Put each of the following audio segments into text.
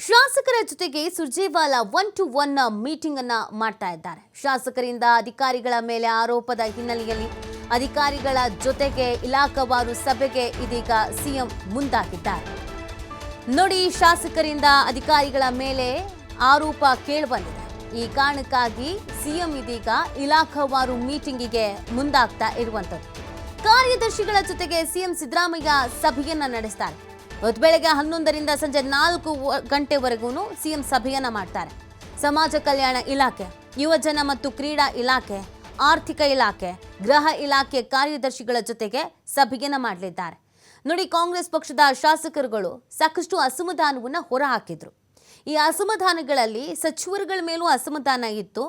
ಶಾಸಕರ ಜೊತೆಗೆ Surjewala one to one meeting ಅನ್ನ ಮಾಡ್ತಾ ಇದ್ದಾರೆ. ಶಾಸಕರಿಂದ ಅಧಿಕಾರಿಗಳ ಮೇಲೆ ಆರೋಪದ ಹಿನ್ನೆಲೆಯಲ್ಲಿ ಅಧಿಕಾರಿಗಳ ಜೊತೆಗೆ ಇಲಾಖಾವಾರು ಸಭೆಗೆ ಇದೀಗ ಸಿಎಂ ಮುಂದಾಗಿದ್ದಾರೆ. ನೋಡಿ, ಶಾಸಕರಿಂದ ಅಧಿಕಾರಿಗಳ ಮೇಲೆ ಆರೋಪ ಕೇಳಿಬಂದಿದೆ. ಈ ಕಾರಣಕ್ಕಾಗಿ ಸಿಎಂ ಇದೀಗ ಇಲಾಖಾವಾರು ಮೀಟಿಂಗಿಗೆ ಮುಂದಾಗ್ತಾ ಇರುವಂತದ್ದು ಕಾರ್ಯದರ್ಶಿಗಳ ಜೊತೆಗೆ ಸಿಎಂ ಸಿದ್ದರಾಮಯ್ಯ ಸಭೆಯನ್ನ ನಡೆಸ್ತಾರೆ. ಇವತ್ತು ಬೆಳಗ್ಗೆ ಹನ್ನೊಂದರಿಂದ ಸಂಜೆ ನಾಲ್ಕು ಗಂಟೆವರೆಗೂ ಸಿಎಂ ಸಭೆಯನ್ನು ಮಾಡ್ತಾರೆ. ಸಮಾಜ ಕಲ್ಯಾಣ ಇಲಾಖೆ, ಯುವಜನ ಮತ್ತು ಕ್ರೀಡಾ ಇಲಾಖೆ, ಆರ್ಥಿಕ ಇಲಾಖೆ ಗೃಹ ಇಲಾಖೆ ಕಾರ್ಯದರ್ಶಿಗಳ ಜೊತೆಗೆ ಸಭೆಯನ್ನು ಮಾಡಲಿದ್ದಾರೆ. ನೋಡಿ, ಕಾಂಗ್ರೆಸ್ ಪಕ್ಷದ ಶಾಸಕರುಗಳು ಸಾಕಷ್ಟು ಅಸಮಾಧಾನವನ್ನು ಹೊರಹಾಕಿದ್ರು. ಈ ಅಸಮಾಧಾನಗಳಲ್ಲಿ ಸಚಿವರುಗಳ ಮೇಲೂ ಅಸಮಾಧಾನ ಇತ್ತು.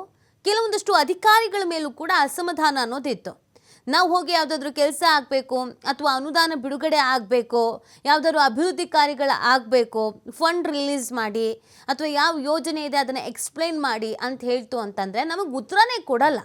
ಕೆಲವೊಂದಷ್ಟು ಅಧಿಕಾರಿಗಳ ಮೇಲೂ ಕೂಡ ಅಸಮಾಧಾನ ಅನ್ನೋದಿತ್ತು. ನಾವು ಹೋಗಿ ಯಾವುದಾದ್ರೂ ಕೆಲಸ ಆಗಬೇಕು ಅಥವಾ ಅನುದಾನ ಬಿಡುಗಡೆ ಆಗಬೇಕು, ಯಾವುದಾದ್ರು ಅಭಿವೃದ್ಧಿ ಕಾರ್ಯಗಳ ಆಗಬೇಕು ಫಂಡ್ ರಿಲೀಸ್ ಮಾಡಿ ಅಥವಾ ಯಾವ ಯೋಜನೆ ಇದೆ ಅದನ್ನು ಎಕ್ಸ್ಪ್ಲೈನ್ ಮಾಡಿ ಅಂತ ಹೇಳ್ತು ಅಂತಂದರೆ ನಮಗೆ ಉತ್ತರನೇ ಕೊಡಲ್ಲ.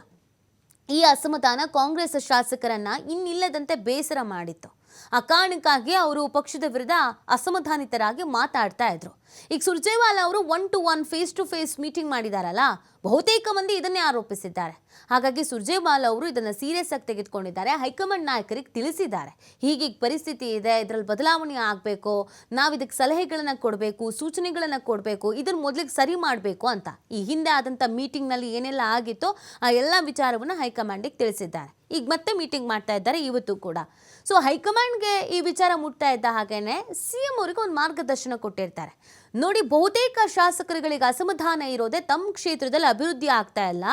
ಈ ಅಸಮಾಧಾನ ಕಾಂಗ್ರೆಸ್ ಶಾಸಕರನ್ನು ಇನ್ನಿಲ್ಲದಂತೆ ಬೇಸರ ಮಾಡಿತ್ತು. ಆ ಕಾರಣಕ್ಕಾಗಿ ಅವರು ಪಕ್ಷದ ವಿರುದ್ಧ ಅಸಮಾಧಾನಿತರಾಗಿ ಮಾತಾಡ್ತಾ ಇದ್ರು. ಈಗ ಸುರ್ಜೇವಾಲಾ ಅವರು one to one face to face meeting ಮಾಡಿದಾರಲ್ಲ ಬಹುತೇಕ ಮಂದಿ ಇದನ್ನೇ ಆರೋಪಿಸಿದ್ದಾರೆ. ಹಾಗಾಗಿ ಸುರ್ಜೇವಾಲ ಅವರು ಇದನ್ನು ಸೀರಿಯಸ್ ಆಗಿ ತೆಗೆದುಕೊಂಡಿದ್ದಾರೆ. ಹೈಕಮಾಂಡ್ ನಾಯಕರಿಗೆ ತಿಳಿಸಿದ್ದಾರೆ. ಹೀಗೀಗ ಪರಿಸ್ಥಿತಿ ಇದೆ. ಇದರಲ್ಲಿ ಬದಲಾವಣೆ ಆಗಬೇಕು. ನಾವು ಇದಕ್ಕೆ ಸಲಹೆಗಳನ್ನು ಕೊಡಬೇಕು, ಸೂಚನೆಗಳನ್ನು ಕೊಡಬೇಕು ಇದನ್ನು ಮೊದಲಿಗೆ ಸರಿ ಮಾಡಬೇಕು ಅಂತ. ಈ ಹಿಂದೆ ಆದಂಥ ಮೀಟಿಂಗ್ನಲ್ಲಿ ಏನೆಲ್ಲ ಆಗಿತ್ತೋ ಆ ಎಲ್ಲ ವಿಚಾರವನ್ನು ಹೈಕಮಾಂಡಿಗೆ ತಿಳಿಸಿದ್ದಾರೆ. ಈಗ ಮತ್ತೆ ಮೀಟಿಂಗ್ ಮಾಡ್ತಾ ಇದ್ದಾರೆ ಇವತ್ತು ಕೂಡ. ಸೊ ಹೈಕಮಾಂಡ್ಗೆ ಈ ವಿಚಾರ ಮುಟ್ತಾ ಇದ್ದ ಹಾಗೇನೆ, ಸಿ ಎಂ ಅವರಿಗೆ ಒಂದು ಮಾರ್ಗದರ್ಶನ ಕೊಟ್ಟಿರ್ತಾರೆ. ನೋಡಿ ಬಹುತೇಕ ಶಾಸಕರುಗಳಿಗೆ ಅಸಮಾಧಾನ ಇರೋದೇ ತಮ್ಮ ಕ್ಷೇತ್ರದಲ್ಲಿ ಅಭಿವೃದ್ಧಿ ಆಗ್ತಾ ಇಲ್ಲ.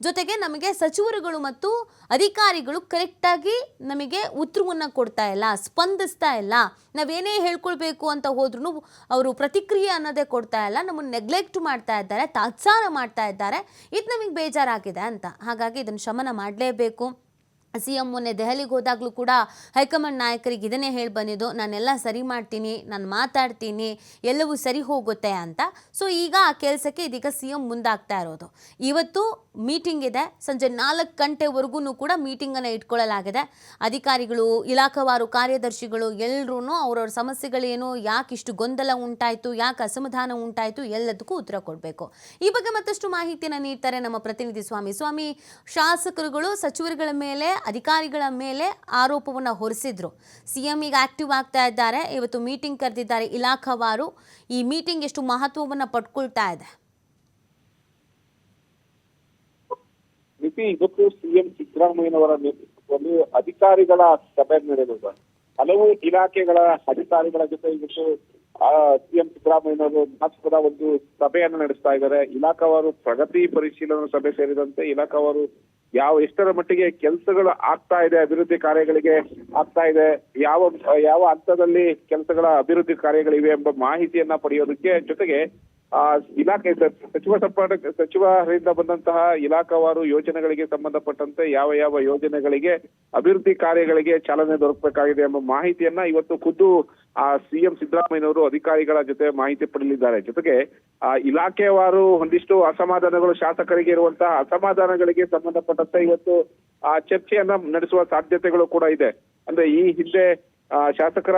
ಜೊತೆಗೆ ನಮಗೆ ಸಚಿವರುಗಳು ಮತ್ತು ಅಧಿಕಾರಿಗಳು ಕರೆಕ್ಟಾಗಿ ನಮಗೆ ಉತ್ತರವನ್ನು ಕೊಡ್ತಾ ಇಲ್ಲ, ಸ್ಪಂದಿಸ್ತಾ ಇಲ್ಲ. ನಾವೇನೇ ಹೇಳ್ಕೊಳ್ಬೇಕು ಅಂತ ಹೋದ್ರೂ ಅವರು ಪ್ರತಿಕ್ರಿಯೆ ಅನ್ನೋದೇ ಕೊಡ್ತಾ ಇಲ್ಲ. ನಮ್ಮನ್ನು ನೆಗ್ಲೆಕ್ಟ್ ಮಾಡ್ತಾ ಇದ್ದಾರೆ, ತಾತ್ಸಾರ ಮಾಡ್ತಾ ಇದ್ದಾರೆ. ಇದು ನಮಗೆ ಬೇಜಾರಾಗಿದೆ ಅಂತ. ಹಾಗಾಗಿ ಇದನ್ನು ಶಮನ ಮಾಡಲೇಬೇಕು. ಸಿ ಎಂ ಮೊನ್ನೆ ದೆಹಲಿಗೆ ಹೋದಾಗಲೂ ಕೂಡ ಹೈಕಮಾಂಡ್ ನಾಯಕರಿಗೆ ಇದನ್ನೇ ಹೇಳಿ ಬಂದಿದ್ದು, ನಾನೆಲ್ಲ ಸರಿ ಮಾಡ್ತೀನಿ, ನಾನು ಮಾತಾಡ್ತೀನಿ, ಎಲ್ಲವೂ ಸರಿ ಹೋಗುತ್ತೆ ಅಂತ. ಸೊ, ಈಗ ಆ ಕೆಲಸಕ್ಕೆ ಇದೀಗ ಸಿ ಎಂ ಮುಂದಾಗ್ತಾ ಇರೋದು. ಇವತ್ತು ಮೀಟಿಂಗ್ ಇದೆ, ಸಂಜೆ ನಾಲ್ಕು ಗಂಟೆವರೆಗೂ ಕೂಡ ಮೀಟಿಂಗನ್ನು ಇಟ್ಕೊಳ್ಳಲಾಗಿದೆ. ಅಧಿಕಾರಿಗಳು, ಇಲಾಖಾವಾರು, ಕಾರ್ಯದರ್ಶಿಗಳು ಎಲ್ಲರೂ ಅವ್ರವ್ರ ಸಮಸ್ಯೆಗಳೇನು, ಯಾಕೆ ಇಷ್ಟು ಗೊಂದಲ ಉಂಟಾಯಿತು, ಯಾಕೆ ಅಸಮಾಧಾನ ಉಂಟಾಯಿತು, ಎಲ್ಲದಕ್ಕೂ ಉತ್ತರ ಕೊಡಬೇಕು. ಈ ಬಗ್ಗೆ ಮತ್ತಷ್ಟು ಮಾಹಿತಿಯನ್ನು ನೀಡ್ತಾರೆ ನಮ್ಮ ಪ್ರತಿನಿಧಿ ಸ್ವಾಮಿ. ಸ್ವಾಮಿ, ಶಾಸಕರುಗಳು, ಸಚಿವರುಗಳ ಮೇಲೆ ಅಧಿಕಾರಿಗಳ ಮೇಲೆ ಆರೋಪವನ್ನು ಹೊರಿಸಿದ್ರು. ಸಿ ಎಂ ಈಗ ಆಕ್ಟಿವ್ ಆಗ್ತಾ ಇದ್ದಾರೆ. ಇವತ್ತು ಮೀಟಿಂಗ್ ಕರೆದಿದ್ದಾರೆ ಇಲಾಖಾವಾರು ಈ ಮೀಟಿಂಗ್ ಎಷ್ಟು ಮಹತ್ವವನ್ನು ಪಡ್ಕೊಳ್ತಾ ಇದೆ? ಇವತ್ತು ಸಿಎಂ ಸಿದ್ದರಾಮಯ್ಯನವರ ನೇತೃತ್ವದಲ್ಲಿ ಅಧಿಕಾರಿಗಳ ಸಭೆ ನಡೆದಿದೆ. ಹಲವು ಇಲಾಖೆಗಳ ಅಧಿಕಾರಿಗಳ ಜೊತೆ ಇವತ್ತು ಸಿಎಂ ಸಿದ್ದರಾಮಯ್ಯನವರು ಮಹತ್ವದ ಒಂದು ಸಭೆಯನ್ನು ನಡೆಸ್ತಾ ಇದ್ದಾರೆ. ಇಲಾಖಾವಾರು ಪ್ರಗತಿ ಪರಿಶೀಲನಾ ಸಭೆ ಸೇರಿದಂತೆ ಇಲಾಖಾವಾರು ಯಾವ ಎಷ್ಟರ ಮಟ್ಟಿಗೆ ಕೆಲಸಗಳು ಆಗ್ತಾ ಇದೆ, ಅಭಿವೃದ್ಧಿ ಕಾರ್ಯಗಳಿಗೆ ಆಗ್ತಾ ಇದೆ, ಯಾವ ಯಾವ ಹಂತದಲ್ಲಿ ಕೆಲಸಗಳ ಅಭಿವೃದ್ಧಿ ಕಾರ್ಯಗಳಿವೆ ಎಂಬ ಮಾಹಿತಿಯನ್ನ ಪಡೆಯೋದಕ್ಕೆ ಜೊತೆಗೆ ಆ ಇಲಾಖೆ ಸಚಿವ ಸಂಪುಟ ಸಚಿವರಿಂದ ಬಂದಂತಹ ಇಲಾಖಾವಾರು ಯೋಜನೆಗಳಿಗೆ ಸಂಬಂಧಪಟ್ಟಂತೆ ಯಾವ ಯಾವ ಯೋಜನೆಗಳಿಗೆ ಅಭಿವೃದ್ಧಿ ಕಾರ್ಯಗಳಿಗೆ ಚಾಲನೆ ದೊರಕಬೇಕಾಗಿದೆ ಎಂಬ ಮಾಹಿತಿಯನ್ನ ಇವತ್ತು ಖುದ್ದು ಆ ಸಿಎಂ ಸಿದ್ದರಾಮಯ್ಯನವರು ಅಧಿಕಾರಿಗಳ ಜೊತೆ ಮಾಹಿತಿ ಪಡೆಯಲಿದ್ದಾರೆ. ಜೊತೆಗೆ ಆ ಇಲಾಖೆವಾರು ಒಂದಿಷ್ಟು ಅಸಮಾಧಾನಗಳು ಶಾಸಕರಿಗೆ ಇರುವಂತಹ ಅಸಮಾಧಾನಗಳಿಗೆ ಸಂಬಂಧಪಟ್ಟಂತೆ ಇವತ್ತು ಆ ಚರ್ಚೆಯನ್ನ ನಡೆಸುವ ಸಾಧ್ಯತೆಗಳು ಕೂಡ ಇದೆ. ಅಂದ್ರೆ ಈ ಹಿಂದೆ ಆ, ಶಾಸಕರ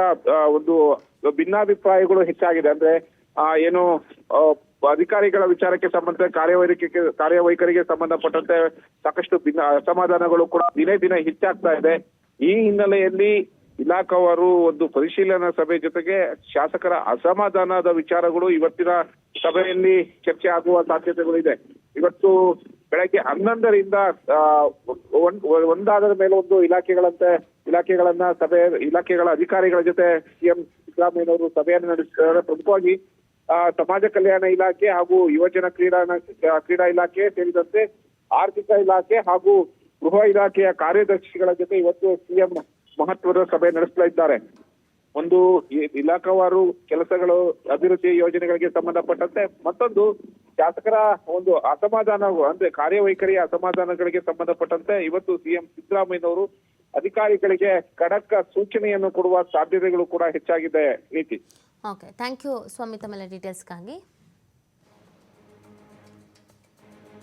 ಒಂದು ಭಿನ್ನಾಭಿಪ್ರಾಯಗಳು ಹೆಚ್ಚಾಗಿದೆ. ಅಂದ್ರೆ ಏನು ಅಧಿಕಾರಿಗಳ ವಿಚಾರಕ್ಕೆ ಸಂಬಂಧ ಕಾರ್ಯವೈಖರಿಗೆ ಕಾರ್ಯವೈಖರಿಗೆ ಸಂಬಂಧಪಟ್ಟಂತೆ ಸಾಕಷ್ಟು ಭಿನ್ನ, ಅಸಮಾಧಾನಗಳು ಕೂಡ ದಿನೇ ದಿನೇ ಹೆಚ್ಚಾಗ್ತಾ ಇದೆ. ಈ ಹಿನ್ನೆಲೆಯಲ್ಲಿ ಇಲಾಖಾವರು ಒಂದು ಪರಿಶೀಲನಾ ಸಭೆ ಜೊತೆಗೆ ಶಾಸಕರ ಅಸಮಾಧಾನದ ವಿಚಾರಗಳು ಇವತ್ತಿನ ಸಭೆಯಲ್ಲಿ ಚರ್ಚೆ ಆಗುವ ಸಾಧ್ಯತೆಗಳು ಇದೆ ಇವತ್ತು ಬೆಳಗ್ಗೆ ಹನ್ನೊಂದರಿಂದ ಒಂದಾದ ಮೇಲೆ ಒಂದು ಇಲಾಖೆಗಳಂತೆ, ಇಲಾಖೆಗಳನ್ನ ಸಭೆ, ಇಲಾಖೆಗಳ ಅಧಿಕಾರಿಗಳ ಜೊತೆ ಸಿಎಂ ಸಿದ್ದರಾಮಯ್ಯನವರು ಸಭೆಯನ್ನು ನಡೆಸಿದ್ದಾರೆ. ಪ್ರಮುಖವಾಗಿ ಸಮಾಜ ಕಲ್ಯಾಣ ಇಲಾಖೆ ಹಾಗೂ ಯುವಜನ ಕ್ರೀಡಾ ಕ್ರೀಡಾ ಇಲಾಖೆ ಸೇರಿದಂತೆ ಆರ್ಥಿಕ ಇಲಾಖೆ ಹಾಗೂ ಗೃಹ ಇಲಾಖೆಯ ಕಾರ್ಯದರ್ಶಿಗಳ ಜೊತೆ ಇವತ್ತು ಸಿಎಂ ಮಹತ್ವದ ಸಭೆ ನಡೆಸ್ತಾ ಇದ್ದಾರೆ. ಒಂದು ಇಲಾಖಾವಾರು ಕೆಲಸಗಳು, ಅಭಿವೃದ್ಧಿ ಯೋಜನೆಗಳಿಗೆ ಸಂಬಂಧಪಟ್ಟಂತೆ ಮತ್ತೊಂದು ಶಾಸಕರ ಒಂದು ಅಸಮಾಧಾನ, ಅಂದ್ರೆ ಕಾರ್ಯವೈಖರಿಯ ಅಸಮಾಧಾನಗಳಿಗೆ ಸಂಬಂಧಪಟ್ಟಂತೆ ಇವತ್ತು ಸಿಎಂ ಸಿದ್ದರಾಮಯ್ಯನವರು ಅಧಿಕಾರಿಗಳಿಗೆ ಖಡಕ್ ಸೂಚನೆಯನ್ನು ಕೊಡುವ ಸಾಧ್ಯತೆಗಳು ಕೂಡ ಹೆಚ್ಚಾಗಿದೆ ನೀತಿ ಓಕೆ ಥ್ಯಾಂಕ್ ಯು ಸ್ವಾಮಿ ತಮ್ಮೆಲ್ಲ ಡೀಟೇಲ್ಸ್ಗಾಗಿ